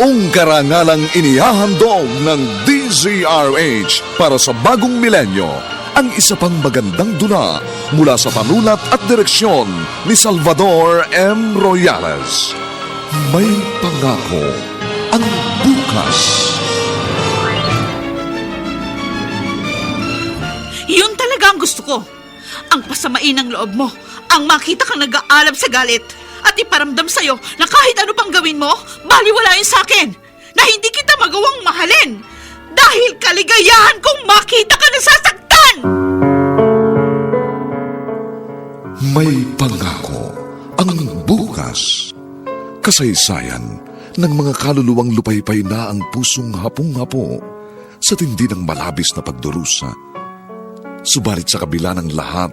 Buong karangalang inihahandog ng DZRH para sa bagong milenyo ang isa pang magandang dula mula sa panulat at direksyon ni Salvador M. Royales. May pangako ang bukas. Yun talaga ang gusto ko. Ang pasamain ng loob mo. Ang makita kang nag-aalab sa galit. At iparamdam sa'yo na kahit ano pang gawin mo, baliwala yun sa akin. Na hindi kita magawang mahalin. Dahil kaligayahan kong makita ka nasasaktan! May pangako ang bukas. Kasaysayan ng mga kaluluwang lupaypay na ang pusong hapong-hapo sa tindi ng malabis na pagdurusa. Subalit sa kabila ng lahat,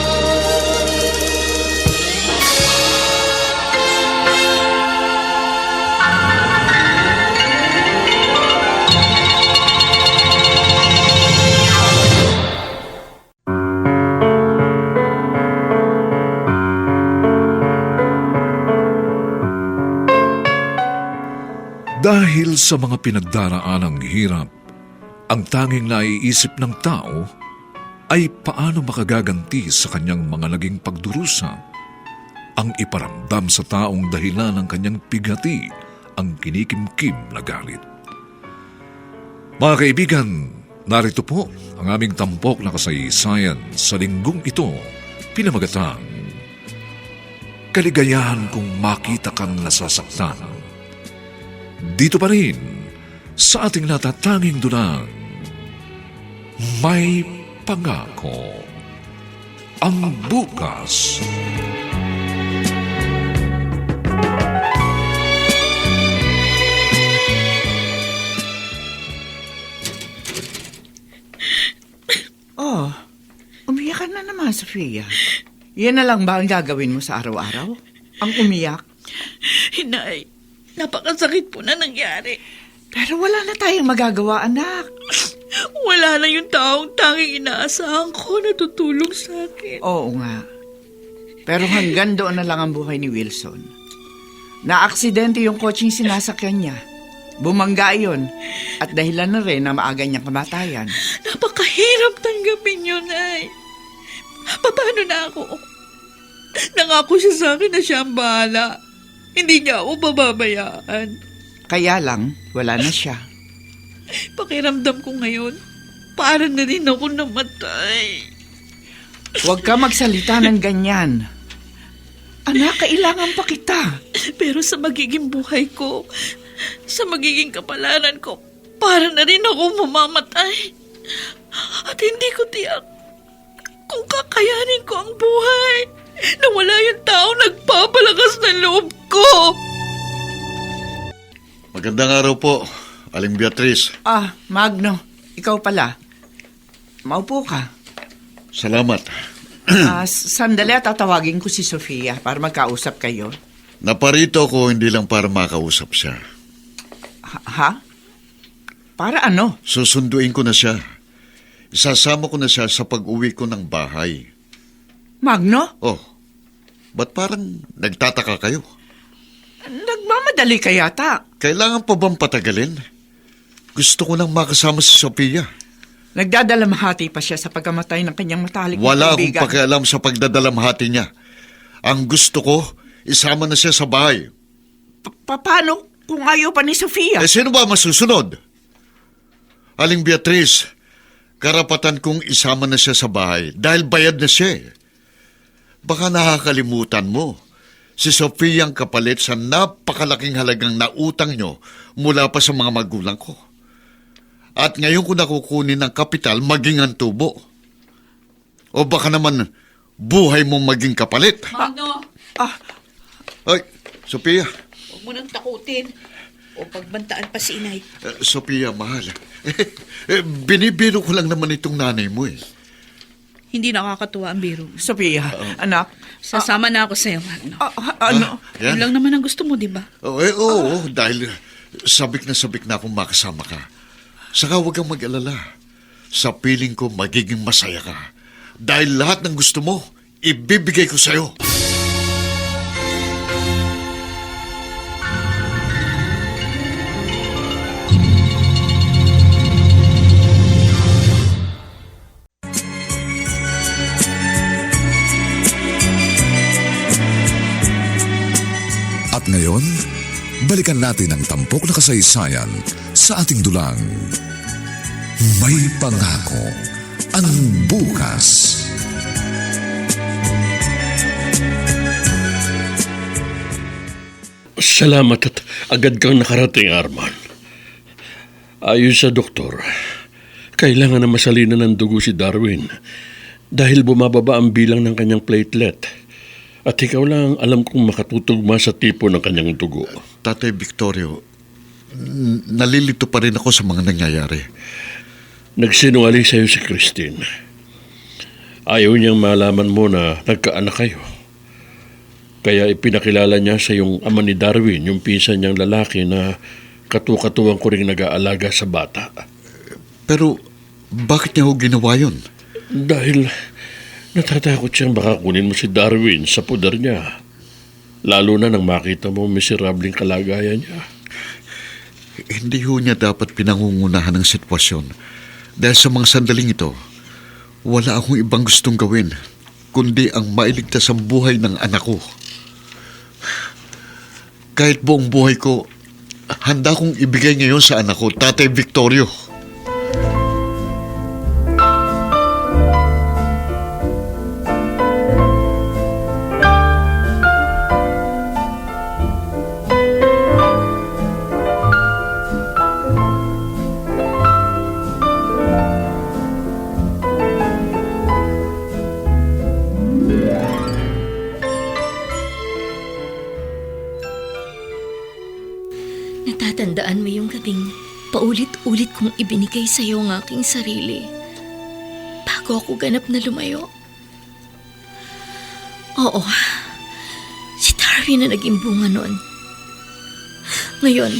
Dahil sa mga pinagdaraan ng hirap, ang tanging naiisip ng tao ay paano makagaganti sa kanyang mga naging pagdurusa. Ang iparamdam sa taong dahilan ng kanyang pigati ang kinikimkim na galit. Mga kaibigan, narito po ang aming tampok na kasaysayan sa linggong ito, pinamagatang Kaligayahan kong makita kang nasasaktan dito pa rin sa ating natatanging dunang may pangako ang bukas. Oh, umiyak ka na naman, Sofia. Yan na lang ba ang gagawin mo sa araw-araw? Ang umiyak? Hinay, napakasakit po na nangyari. Pero wala na tayong magagawa, anak. Wala na yung taong tanging inaasahan ko na tutulong sa akin. Oo nga. Pero hanggang doon na lang ang buhay ni Wilson. Na-aksidente yung kotseng sinasakyan niya. Bumangga yun. At dahilan na rin na maaga niyang kamatayan. Napakahirap tanggapin yun, ay. Paano na ako? Nangako siya sa akin na siya ang bahala. Hindi niya ako bababayaan. Kaya lang, wala na siya. Pakiramdam ko ngayon, parang na rin ako namatay. Huwag ka magsalita ng ganyan. Anak, kailangan pa kita. Pero sa magiging buhay ko, sa magiging kapalaran ko, para na rin ako mamamatay. At hindi ko tiyak kung kakayanin ko ang buhay na wala yung taong nagpapalakas ng loob ko. Magandang araw po, Aling Beatrice. Ah, Magno, ikaw pala. Maupo ka. Salamat. Ah, sandali at tatawagin ko si Sofia para magkausap kayo. Naparito ko hindi lang para makausap siya. Ha? ha? Para ano? Susunduin ko na siya. Isasama ko na siya sa pag-uwi ko ng bahay. Magno? Oh, ba't parang nagtataka kayo? Nagmamadali ka yata. Kailangan pa bang patagalin? Gusto ko nang makasama si Sophia. Nagdadalamhati pa siya sa pagkamatay ng kanyang matalik na Wala akong kaibigan. pakialam sa pagdadalamhati niya. Ang gusto ko, isama na siya sa bahay. Pa- paano kung ayaw pa ni Sofia? Eh, sino ba masusunod? Aling Beatriz, karapatan kong isama na siya sa bahay dahil bayad na siya. eh. Baka nakakalimutan mo. Si Sofia ang kapalit sa napakalaking halagang nautang nyo mula pa sa mga magulang ko. At ngayon ko nakukunin ng kapital maging ang tubo. O baka naman buhay mong maging kapalit. Mano, Ay, Sophia. huwag mo nang takutin. O pagbantaan pa si inay. Eh, Sophia, mahal. Eh, binibiro ko lang naman itong nanay mo eh. Hindi nakakatuwa ang biro. Sophia, anak. Sasama na ako sa'yo, Magno. Ah, ah, ano? Yan. Yun lang naman ang gusto mo, di ba? Oh, eh, oo, dahil sabik na sabik na akong makasama ka. Saka huwag kang mag-alala. Sa piling ko, magiging masaya ka. Dahil lahat ng gusto mo, ibibigay ko sa'yo. Balikan natin ang tampok na kasaysayan sa ating dulang. May pangako ang bukas. Salamat at agad kang nakarating, Arman. Ayon sa doktor, kailangan na masalinan ng dugo si Darwin dahil bumababa ang bilang ng kanyang platelet. At ikaw lang ang alam kong makatutugma sa tipo ng kanyang dugo. Tatay Victorio, nalilito pa rin ako sa mga nangyayari. Nagsinungaling sa iyo si Christine. Ayaw niyang malaman mo na nagkaanak kayo. Kaya ipinakilala niya sa yung ama ni Darwin, yung pinsan niyang lalaki na katukatuwang ko rin nag-aalaga sa bata. Pero, bakit niya ho ginawa yun? Dahil natatakot siyang baka kunin mo si Darwin sa pudar niya. Lalo na nang makita mo ang miserabling kalagayan niya. Hindi ho niya dapat pinangungunahan ng sitwasyon. Dahil sa mga sandaling ito, wala akong ibang gustong gawin, kundi ang mailigtas ang buhay ng anak ko. Kahit buong buhay ko, handa kong ibigay ngayon sa anak ko, Tatay Victorio. Natatandaan mo yung gabing paulit-ulit kong ibinigay sa iyo ang aking sarili bago ako ganap na lumayo. Oo, si Darwin na naging bunga noon. Ngayon,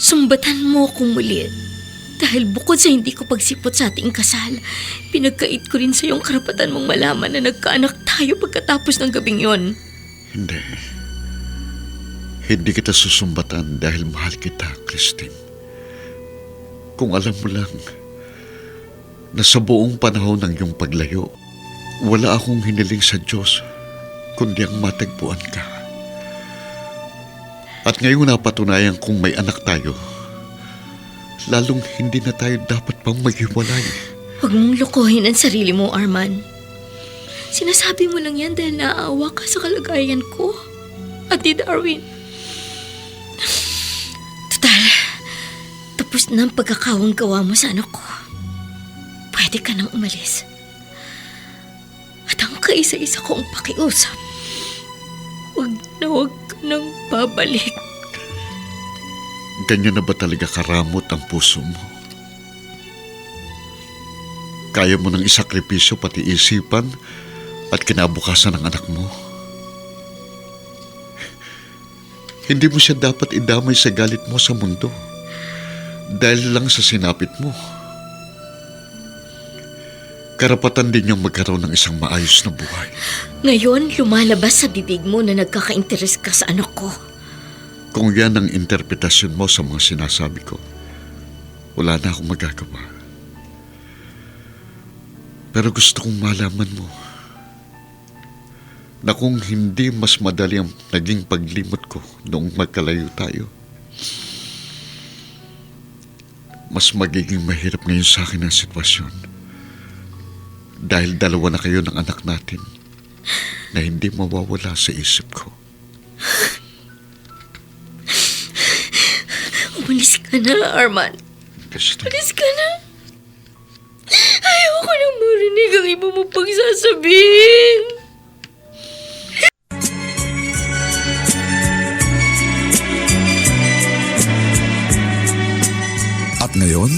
sumbatan mo akong muli dahil bukod sa hindi ko pagsipot sa ating kasal, pinagkait ko rin sa iyong karapatan mong malaman na nagkaanak tayo pagkatapos ng gabing yon. Hindi. Hindi kita susumbatan dahil mahal kita, Christine. Kung alam mo lang na sa buong panahon ng iyong paglayo, wala akong hiniling sa Diyos kundi ang matagpuan ka. At ngayon napatunayan kung may anak tayo, lalong hindi na tayo dapat pang maghiwalay. Huwag mong lokohin ang sarili mo, Arman. Sinasabi mo lang yan dahil naaawa ka sa kalagayan ko. At ni Darwin. Tapos ang pagkakawang gawa mo sa anak ko. Pwede ka nang umalis. At ang kaisa-isa kong pakiusap, huwag na huwag ka nang babalik. Ganyan na ba talaga karamot ang puso mo? Kaya mo nang isakripisyo pati isipan at kinabukasan ng anak mo? Hindi mo siya dapat idamay sa galit mo sa mundo dahil lang sa sinapit mo. Karapatan din niyang magkaroon ng isang maayos na buhay. Ngayon, lumalabas sa bibig mo na nagkaka-interes ka sa anak ko. Kung yan ang interpretasyon mo sa mga sinasabi ko, wala na akong magagawa. Pero gusto kong malaman mo na kung hindi mas madali ang naging paglimot ko noong magkalayo tayo, mas magiging mahirap ngayon sa akin ang sitwasyon. Dahil dalawa na kayo ng anak natin na hindi mawawala sa isip ko. Umalis ka na, Arman. Christine, Umalis ka na. Ayaw ko nang marinig ang iba mo pagsasabihin. Ngayon,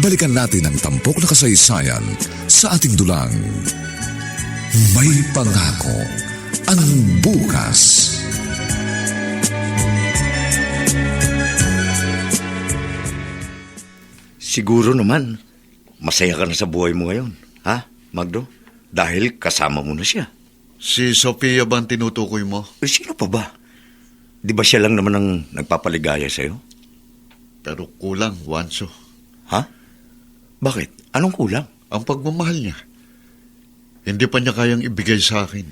balikan natin ang tampok na kasaysayan sa ating dulang. May pangako ang bukas. Siguro naman, masaya ka na sa buhay mo ngayon. Ha, Magdo? Dahil kasama mo na siya. si Sofia ba ang tinutukoy mo? Eh, sino pa ba? Di ba siya lang naman ang nagpapaligaya sa'yo? Pero kulang, Wanso. Ha? Bakit? Anong kulang? Ang pagmamahal niya. Hindi pa niya kayang ibigay sa akin.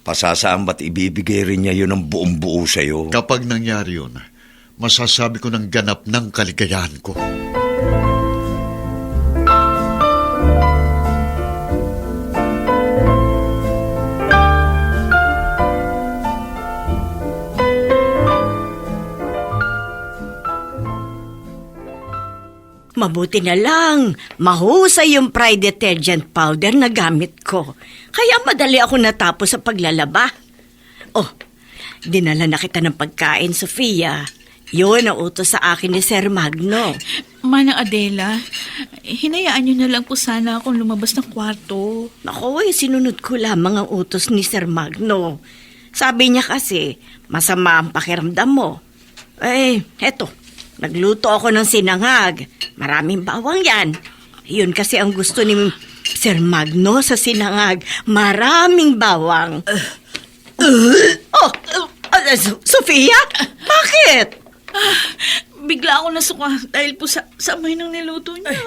Pasasaan ba't ibibigay rin niya yun ng buong buo sa'yo? Kapag nangyari yun, masasabi ko ng ganap ng kaligayahan ko. Mabuti na lang, mahusay yung Pride detergent powder na gamit ko. Kaya madali ako natapos sa paglalaba. Oh, dinala na kita ng pagkain, Sofia. Yun ang utos sa akin ni Sir Magno. Manang Adela, hinayaan niyo na lang po sana akong lumabas ng kwarto. Naku, eh, sinunod ko lamang ang utos ni Sir Magno. Sabi niya kasi, masama ang pakiramdam mo. Eh, eto, nagluto ako ng sinangag. Maraming bawang yan. Yun kasi ang gusto ni Sir Magno sa sinangag. Maraming bawang. oh, uh, So- Sofia? Bakit? Bigla ako nasuka dahil po sa, sa amoy ng niluto niya.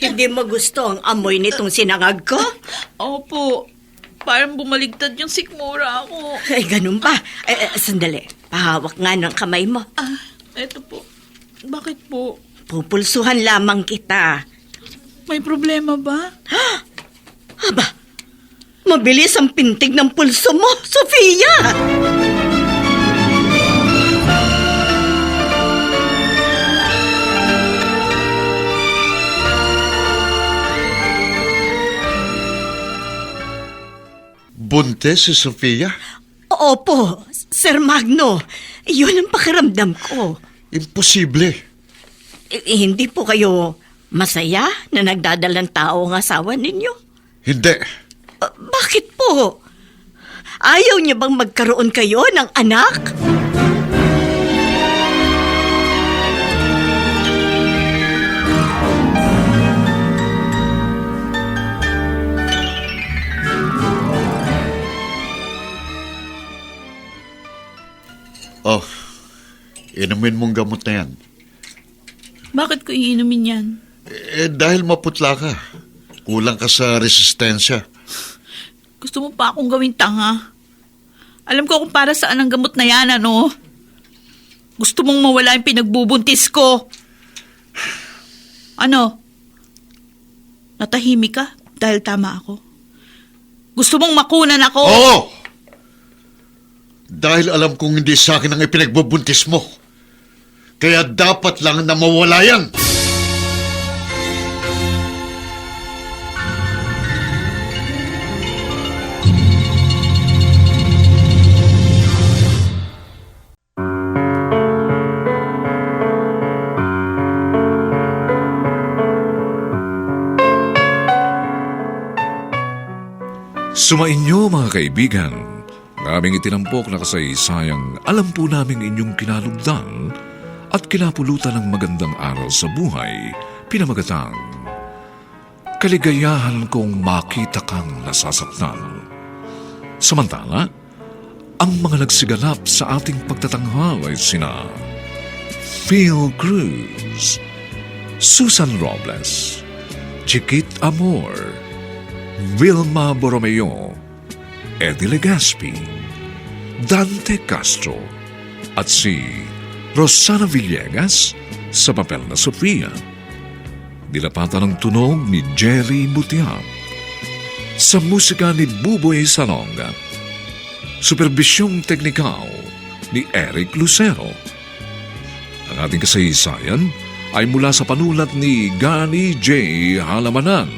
Hindi mo gusto ang amoy nitong sinangag ko? Opo, parang bumaligtad yung sikmura ako. Ay, ganun ba? Eh, eh, sandali. Pahawak nga ng kamay mo. Ah. Bakit po? Pupulsuhan lamang kita. May problema ba? Aba, mabilis ang pintig ng pulso mo, Sofia! Buntes si Sofia? Opo, Sir Magno. Yun ang pakiramdam ko. Imposible. Eh, hindi po kayo masaya na nagdadalang tao ang asawa ninyo? Hindi. Ah, bakit po? Ayaw niyo bang magkaroon kayo ng anak? Oh, inumin mong gamot na yan. Bakit ko iinumin yan? Eh, dahil maputla ka. Kulang ka sa resistensya. Gusto mo pa akong gawing tanga? Alam ko kung para saan ang gamot na yan, ano? Gusto mong mawala yung pinagbubuntis ko. Ano? Natahimik ka dahil tama ako. Gusto mong makunan ako? Oo! Dahil alam kong hindi sa akin ang ipinagbubuntis mo. Kaya dapat lang na mawala yan. Sumainyo mga kaibigan, naming itinampok na kasaysayang alam po namin inyong kinalugdan at kinapulutan ng magandang aral sa buhay, pinamagatang Kaligayahan kong makita kang nasasaktan. Samantala, ang mga nagsiganap sa ating pagtatanghal ay sina Phil Cruz, Susan Robles, Chiquit Amor, Vilma Borromeo, Eddie Legaspi, Dante Castro, at si Rosana Villegas sa papel na Sofia. Dilapatan ng tunog ni Jerry Butiak. Sa musika ni Buboy Salonga. Superbisyong teknikal ni Eric Lucero. Ang ating kasaysayan ay mula sa panulat ni Gani J. Halamanan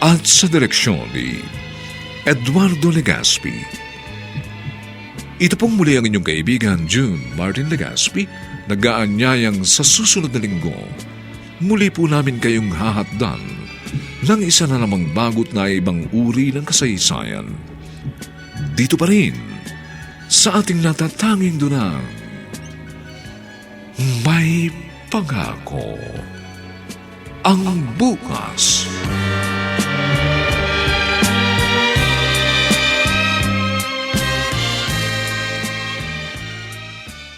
at sa direksyon ni Eduardo Legaspi. Ito pong muli ang inyong kaibigan June Martin Legaspi nag-aanyayang sa susunod na linggo. Muli po namin kayong hahatdan ng isa na namang bagot na ibang uri ng kasaysayan. Dito pa rin sa ating natatanging dunang may pangako ang bukas.